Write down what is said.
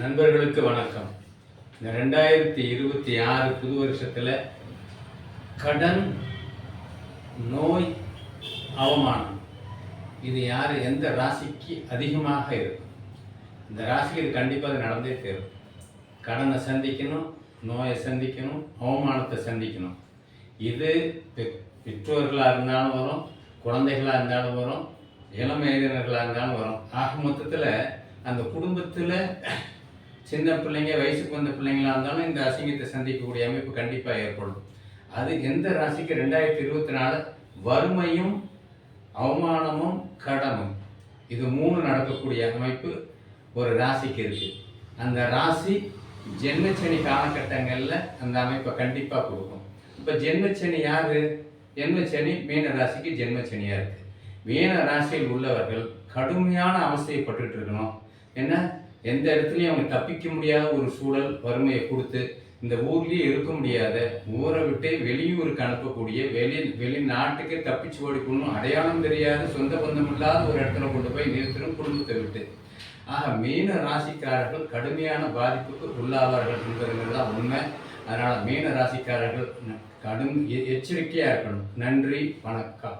நண்பர்களுக்கு வணக்கம். இந்த ரெண்டாயிரத்தி இருபத்தி ஆறு புது வருஷத்தில் கடன் நோய் அவமானம். இது யார் எந்த ராசிக்கு அதிகமாக இருக்கும்? இந்த ராசிக்கு இது கண்டிப்பாக நடந்தே தேரும். கடனை சந்திக்கணும் நோயை சந்திக்கணும் அவமானத்தை சந்திக்கணும். இது பெ- பெற்றோர்களாக இருந்தாலும் வரும் குழந்தைகளாக இருந்தாலும் வரும் இளமையினர்களாக இருந்தாலும் வரும். ஆக மொத்தத்தில் அந்த குடும்பத்தில் சின்ன பிள்ளைங்க வயசுக்கு வந்த பிள்ளைங்களா இருந்தாலும் இந்த அசிங்கத்தை சந்திக்கக்கூடிய அமைப்பு கண்டிப்பாக ஏற்படும். அது எந்த ராசிக்கு ரெண்டாயிரத்தி இருபத்தி நாலு வறுமையும் அவமானமும் கடனும் இது மூணு நடக்கக்கூடிய அமைப்பு ஒரு ராசிக்கு இருக்குது அந்த ராசி ஜென்மச்சனி காலகட்டங்களில் அந்த அமைப்பை கண்டிப்பாக கொடுக்கும். இப்போ ஜென்மச்சனி யார்? ஜென்மச்சனி மீன ராசிக்கு ஜென்மச்சனியாக இருக்குது மீன ராசியில் உள்ளவர்கள் கடுமையான அவஸ்தைப்பட்டுட்டு இருக்கணும். என்ன? எந்த இடத்துலையும் அவங்க தப்பிக்க முடியாத ஒரு சூழல் வறுமையை கொடுத்து இந்த ஊர்லேயே இருக்க முடியாத ஊரை விட்டு வெளியூருக்கு அனுப்பக்கூடிய வெளி வெளிநாட்டுக்கு தப்பிச்சு ஓடிக்கணும் அடையாளம் தெரியாத சொந்த பந்தம் இல்லாத ஒரு இடத்துல கொண்டு போய் நிறுத்தணும் குடும்பத்தை விட்டு. ஆக மீன ராசிக்காரர்கள் கடுமையான பாதிப்புக்கு உள்ளாவார்கள் என்பதுங்கிறது தான் உண்மை. அதனால் மீன ராசிக்காரர்கள் கடும் எச்சரிக்கையாக இருக்கணும். நன்றி வணக்கம்.